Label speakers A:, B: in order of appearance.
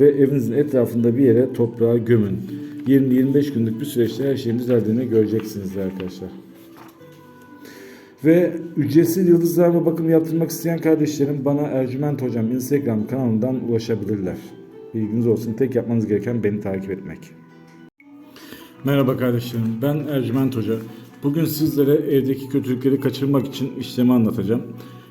A: ve evinizin etrafında bir yere toprağa gömün. 20-25 günlük bir süreçte her şeyin düzeldiğini göreceksiniz arkadaşlar. Ve ücretsiz yıldızlarla bakım yaptırmak isteyen kardeşlerim bana Ercüment Hocam Instagram kanalından ulaşabilirler. Bilginiz olsun. Tek yapmanız gereken beni takip etmek. Merhaba kardeşlerim. Ben Ercüment Hoca. Bugün sizlere evdeki kötülükleri kaçırmak için işlemi anlatacağım.